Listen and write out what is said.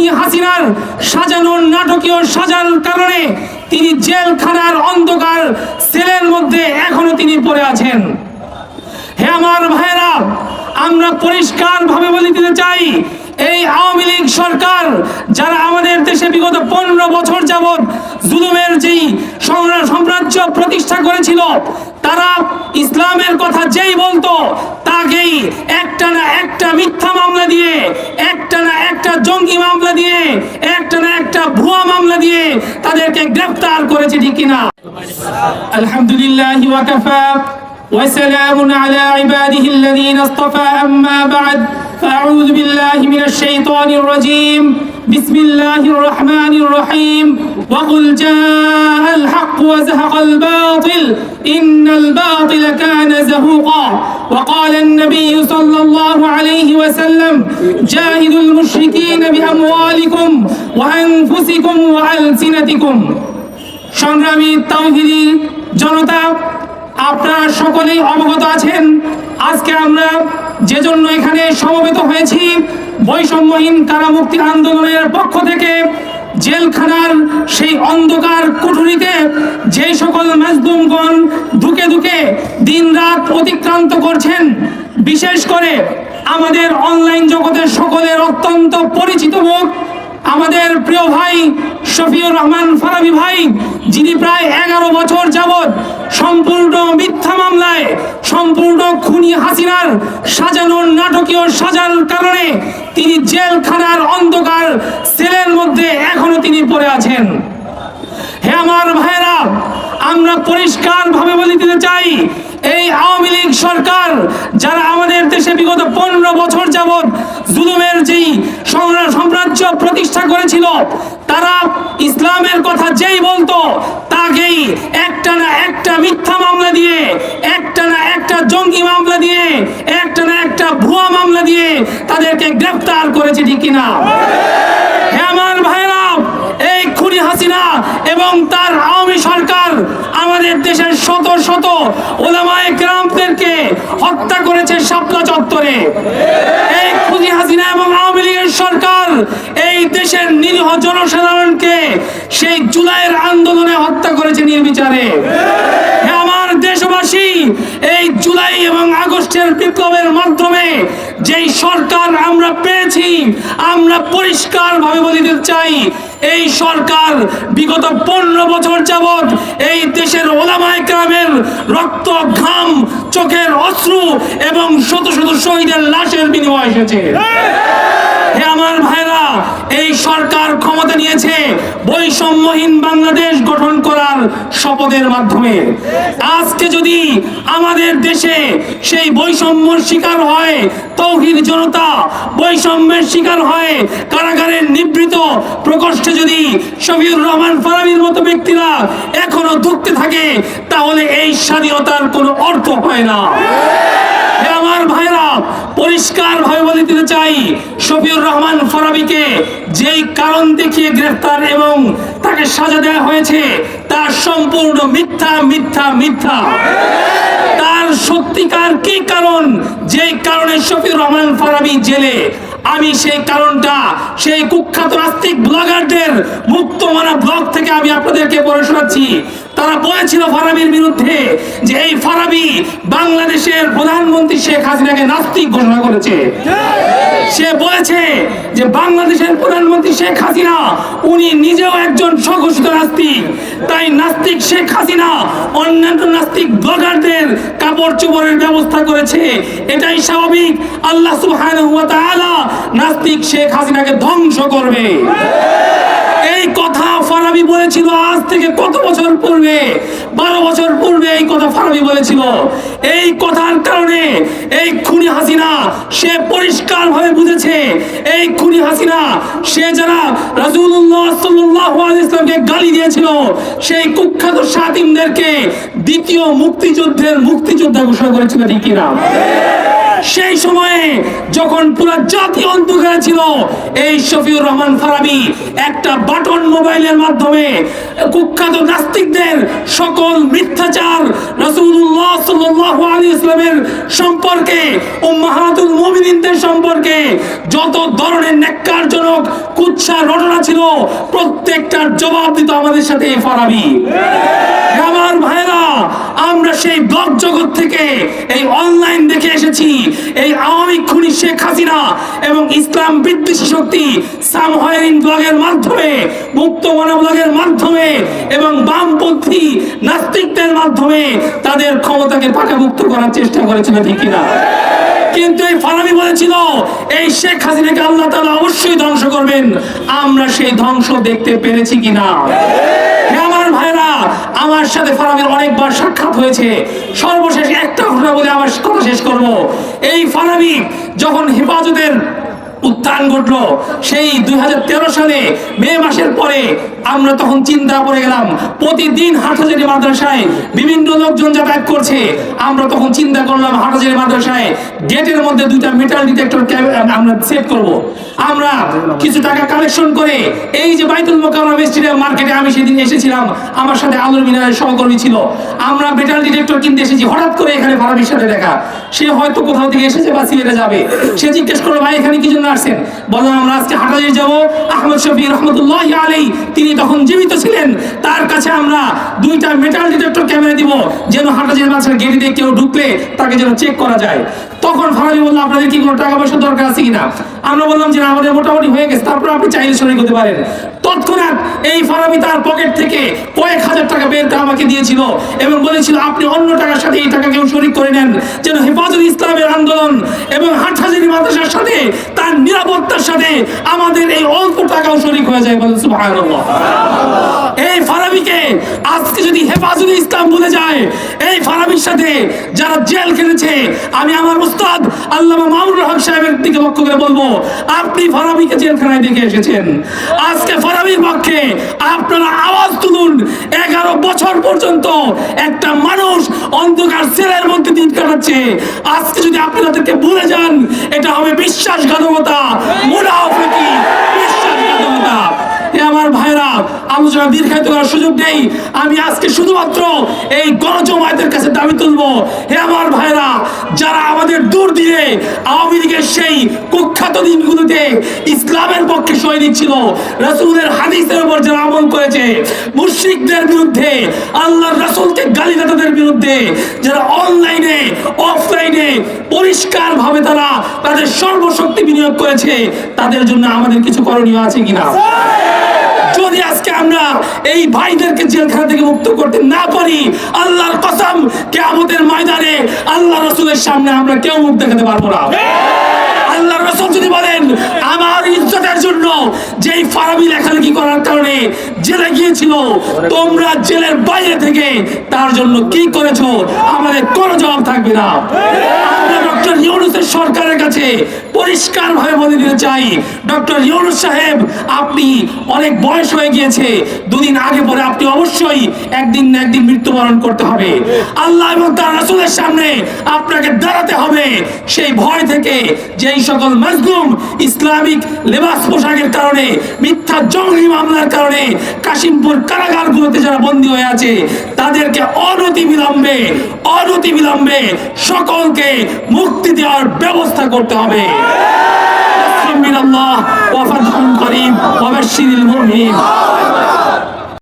খুনি হাসিনার সাজানো নাটকীয় সাজার কারণে তিনি জেলখানার অন্ধকার সেলের মধ্যে এখনও তিনি পড়ে আছেন। হে আমার ভাইরা আমরা পরিষ্কার ভাবে বলে দিতে চাই, এই আওয়ামী লীগ সরকার যারা আমাদের দেশে বিগত পনেরো বছর যাবৎ জুলুমের যেই সাম্রাজ্য প্রতিষ্ঠা করেছিল তারা ইসলামের কথা যেই বলতো তাকেই একটা না একটা মিথ্যা মামলা দিয়ে একটা না একটা জঙ্গি মামলা দিয়ে একটা না একটা ভুয়া মামলা দিয়ে তাদেরকে গ্রেফতার করেছে ঠিক কিনা আলহামদুলিল্লাহ ওয়াকাফা وسلام على عباده الذين اصطفى أما بعد فأعوذ بالله من الشيطان الرجيم بسم الله الرحمن الرحيم وقل جاء الحق وزهق الباطل إن الباطل كان زهوقا وقال النبي صلى الله عليه وسلم جاهدوا المشركين بأموالكم وأنفسكم وألسنتكم সংগ্রামী তাওহিদি জনতা আপনারা সকলেই অবগত আছেন আজকে আমরা যে জন্য এখানে সমবেত হয়েছি বৈষম্যহীন কারামুক্তি আন্দোলনের পক্ষ থেকে জেলখানার সেই অন্ধকার কুঠুরিতে যে সকল মাজদুমগণ ঢুকে ধুকে দিনরাত অতিক্রান্ত করছেন, বিশেষ করে আমাদের অনলাইন জগতের সকলের অত্যন্ত পরিচিত মুখ আমাদের প্রিয় ভাই শফিউর রহমান ফারাবি ভাই, যিনি প্রায় এগারো বছর যাবৎ সম্পূর্ণ মিথ্যা মামলায়, সম্পূর্ণ খুনি হাসিনার সাজানোর নাটকীয় সাজার কারণে তিনি জেলখানার অন্ধকার সেলের মধ্যে এখনও তিনি পড়ে আছেন। হে আমার ভাইরা আমরা পরিষ্কার ভাবে বলে দিতে চাই এই আওয়ামী লীগ সরকার, যারা আমাদের দেশে বিগত পনেরো বছর যাবৎ জুলুমের যেই সাম্রাজ্য প্রতিষ্ঠা করেছিল, তারা ইসলামের কথা যেই বলতো, তাকেই একটা না একটা মিথ্যা মামলা দিয়ে, একটা না একটা জঙ্গি মামলা দিয়ে, একটা না একটা ভুয়া মামলা দিয়ে তাদেরকে গ্রেফতার করেছে ঠিক কিনা হে আমার ভাইরা এই খুনি হাসিনা এবং তার আওয়ামী সরকার আমাদের দেশের শত শত ওলামায়ে কেরামদেরকে হত্যা করেছে শাপলা চত্বরে। এই খুজি হাসিনা এবং আওয়ামী লীগের সরকার এই দেশের নিরীহ জনসাধারণকে সেই জুলাইয়ের আন্দোলনে হত্যা করেছে নির্বিচারে। হ্যাঁ আমার দেশবাসী, এই জুলাই এবং আগস্টের বিপ্লবের মাধ্যমে যেই সরকার আমরা পেয়েছি, আমরা পরিষ্কার ভাবে বলে দিতে চাই, এই সরকার বিগত পনেরো বছর যাবৎ এই দেশের ওলামায় গ্রামের রক্ত, ঘাম, চোখের অশ্রু এবং শত শত শহীদের লাশের বিনিময় এসেছে। হে আমার ভাইরা, এই সরকার ক্ষমতা নিয়েছে বৈষম্যহীন বাংলাদেশ গঠন করার শপথের মাধ্যমে। আজকে যদি আমাদের দেশে সেই বৈষম্যর শিকার হয়, তৌহিদ জনতা বৈষম্যের শিকার হয় কারাগারের নিবৃত, প্রকোষ্ঠে যদি শফিউর রহমান ফারাবির মতো ব্যক্তিরা এখনও ধুকতে থাকে, তাহলে এই স্বাধীনতার কোনো অর্থ হয় না। আমার ভাইরা, পরিষ্কার ভাবে বলে দিতে চাই, শফিউর রহমান ফরাবিকে যেই কারণ দেখিয়ে গ্রেফতার এবং তাকে সাজা দেওয়া হয়েছে, তার সম্পূর্ণ মিথ্যা মিথ্যা মিথ্যা। তার সত্যিকার কি কারণ? যে কারণে শফিউর রহমান ফারাবি জেলে। আমি সেই কারণটা, সেই কুখ্যাত নাস্তিক ব্লগারদের মুক্ত মানা ব্লগ থেকে আমি আপনাদেরকে পড়ে শোনাচ্ছি। তারা বলেছিল ফারাবির বিরুদ্ধে যে এই ফারাবি বাংলাদেশের প্রধানমন্ত্রী শেখ হাসিনাকে নাস্তিক ঘোষণা করেছে। সে বলেছে যে বাংলাদেশের প্রধানমন্ত্রী শেখ হাসিনা, উনি নিজেও একজন স্বঘোষিত নাস্তিক। তাই নাস্তিক শেখ হাসিনা, অন্যান্য নাস্তিক ব্লগারদের কাপড় চুবরের ব্যবস্থা করেছে। এটাই স্বাভাবিক। আল্লাহ তাআলা নাস্তিক শেখ হাসিনাকে ধ্বংস করবে। এই কথা ফারাবি বলেছিল আজ থেকে কত বছর পূর্বে? বারো বছর পূর্বে এই কথা ফারাবি বলেছিল। এই কথার কারণে এই খুনি হাসিনা সে পরিষ্কার ভাবে বুঝেছে। এই খুনি হাসিনা সে যারা রাজুল্লাহ আলাইহি ইসলামকে গালি দিয়েছিল, সেই কুখ্যাত সাতিমদেরকে দ্বিতীয় মুক্তিযুদ্ধের মুক্তিযোদ্ধা ঘোষণা করেছিল ঠিক কিনা? সেই সময়ে যখন পুরো জাতি অন্ধকারে ছিল, এই শফিউর রহমান ফারাবি একটা বাটন মোবাইলের মাধ্যমে কুখ্যাত নাস্তিকদের সকল মিথ্যাচার রাসূলুল্লাহ সাল্লাল্লাহু আলাইহি ইসলামের সম্পর্কে ও মাহাতুল মুমিনিনদের সম্পর্কে যত ধরনের নেককারজনক কুৎসা রটনা ছিল, প্রত্যেকটার জবাব দিত আমাদের সাথে ফারাবি। আমার ভাইরা আমরা সেই ব্লগ জগৎ থেকে এই অনলাইন দেখে এসেছি। এই আওয়ামী খুনি শেখ হাসিনা এবং ইসলাম বিদ্বেষী শক্তি সামহাইরিন ব্লগের মাধ্যমে, মুক্ত মনা ব্লগের মাধ্যমে এবং বামপন্থী নাস্তিকদের মাধ্যমে তাদের ক্ষমতাকে পাকামুক্ত করার চেষ্টা করেছিল ঠিক কিনা? কিন্তু এই ফারাবি বলেছিল, এই শেখ হাসিনাকে আল্লাহ তাআলা অবশ্যই ধ্বংস করবেন। আমরা সেই ধ্বংস দেখতে পেরেছি কিনা? আমার ভাইরা আমার সাথে ফারাবির অনেকবার সাক্ষাৎ হয়েছে। সর্বশেষ একটা ঘটনা বলে আমার কথা শেষ করব। এই ফারাবি যখন হেফাজতের উত্থান ঘটলো। সেই দুই হাজার তেরো সালে মে মাসের পরে আমরা তখন চিন্তা পড়ে গেলাম, প্রতিদিন হাটহাজারি মাদ্রাসায় বিভিন্ন লোকজন যাতায়াত করছে। আমরা তখন চিন্তা করলাম, হাটহাজারি মাদ্রাসায় গেটের মধ্যে দুইটা মেটাল ডিটেক্টর আমরা সেট করব। আমরা কিছু টাকা কালেকশন করে এই যে বাইতুল মোকাররম স্টেডিয়াম মার্কেটে আমি সেদিন এসেছিলাম, আমার সাথে আলুর মিনারের সহকর্মী ছিল। আমরা মেটাল ডিটেক্টর কিনতে এসেছি, হঠাৎ করে এখানে ফারাবির সাথে দেখা। সে হয়তো কোথাও থেকে এসেছে বা সিলেটে যাবে। সে জিজ্ঞেস করল, ভাই, এখানে কি জন্য আসছেন। বললাম আমরা আজকে হাটাজারি যাব। আহমদ শফি রহমতুল্লাহ আলী তিনি তখন জীবিত ছিলেন। তার কাছে আমরা দুইটা মেটাল ডিটেক্টর ক্যামেরা দিব, যেন হাটাজির মাছের গেটে দিয়ে কেউ ঢুকলে তাকে যেন চেক করা যায়। তখন ফারাবি বলল, আপনাদের কি কোনো টাকা পয়সা দরকার আছে কিনা? আমরা বললাম যে আমাদের মোটামুটি হয়ে গেছে। তারপর আপনি চাইলে শরীর করতে পারেন। তৎক্ষণাৎ এই ফারাবি তার পকেট থেকে কয়েক হাজার টাকা বের করে আমাকে দিয়েছিল এবং বলেছিল, আপনি অন্য টাকার সাথে এই টাকা কেউ শরিক করে নেন। যেন হেফাজত ইসলামের আন্দোলন এবং হাটহাজারি মাদ্রাসার সাথে, তার নিরাপত্তার সাথে আমাদের এই অল্প টাকাও শরিক হয়ে যায় বলেন, সুবহানাল্লাহ। এই ফারাবিকে আজকে যদি হেফাজত ইসলাম বলে যায়, এই ফারাবির সাথে যারা জেল খেলেছে, আমি আমার উস্তাদ আল্লামা মামুনুল হক সাহেবের দিকে লক্ষ্য করে বলব, আপনি ফারাবিকে জেলখানায় দেখে এসেছেন। আজকে ফারাবির পক্ষে আপনারা আওয়াজ তুলুন। এগারো বছর পর্যন্ত একটা মানুষ অন্ধকার সেলের মধ্যে দিন কাটাচ্ছে। আজকে যদি আপনি তাদেরকে ভুলে যান, এটা হবে বিশ্বাসঘাতকতা, মুনাফিকি বিশ্বাসঘাতকতা এ আমার ভাইরা আলোচনা দীর্ঘায়িত করার সুযোগ নেই। আমি আজকে শুধুমাত্র এই গণজমায়েতের কাছে দাবি তুলবো, হে আমার ভাইরা, যারা আমাদের দূর দিয়ে আওয়ামী লীগের সেই কুখ্যাত দিনগুলোতে ইসলামের পক্ষে সৈনিক ছিল রাসূলের হাদিসের উপর যারা আমল করেছে, মুশরিকদের বিরুদ্ধে, আল্লাহর রাসূলকে গালিগালাজের বিরুদ্ধে, যারা অনলাইনে, অফলাইনে পরিষ্কার ভাবে তারা তাদের সর্বশক্তি বিনিয়োগ করেছে, তাদের জন্য আমাদের কিছু করণীয় আছে কিনা? যদি আজকে আমরা এই ভাইদেরকে জেলখানা থেকে মুক্ত করতে না পারি, আল্লাহর কসম, কেয়ামতের ময়দানে আল্লাহ রসুলের সামনে আমরা কেউ মুখ দেখাতে পারব না। আল্লাহ রসুল যদি বলেন, আমার ইজ্জতের জন্য যেই ফারাবি লেখালেখি করার কারণে জেলে গিয়েছিল, তোমরা জেলের বাইরে থেকে তার জন্য কি করেছ? আমাদের কোনো জবাব থাকবে না। আমরা ডক্টর ইউনুসের সরকারের কাছে পরিষ্কার ভাবে বলে দিতে চাই, ডক্টর ইউনুস সাহেব, আপনি অনেক বয়স হয়ে গিয়েছে, দুদিন আগে পরে আপনি অবশ্যই একদিন না একদিন মৃত্যুবরণ করতে হবে। আল্লাহ এবং তার রাসূলের সামনে আপনাকে দাঁড়াতে হবে। সেই ভয় থেকে যেই সকল মাজলুম ইসলামিক লেবাস পোশাকের কারণে, মিথ্যা জঙ্গি মামলার কারণে কাশিমপুর কারাগারগুলোতে যারা বন্দী হয়ে আছে, তাদেরকে অনতি বিলম্বে অনতি বিলম্বে সকলকে মুক্তি দেওয়ার ব্যবস্থা করতে হবে من الله وفتح قريب وبشر المؤمنين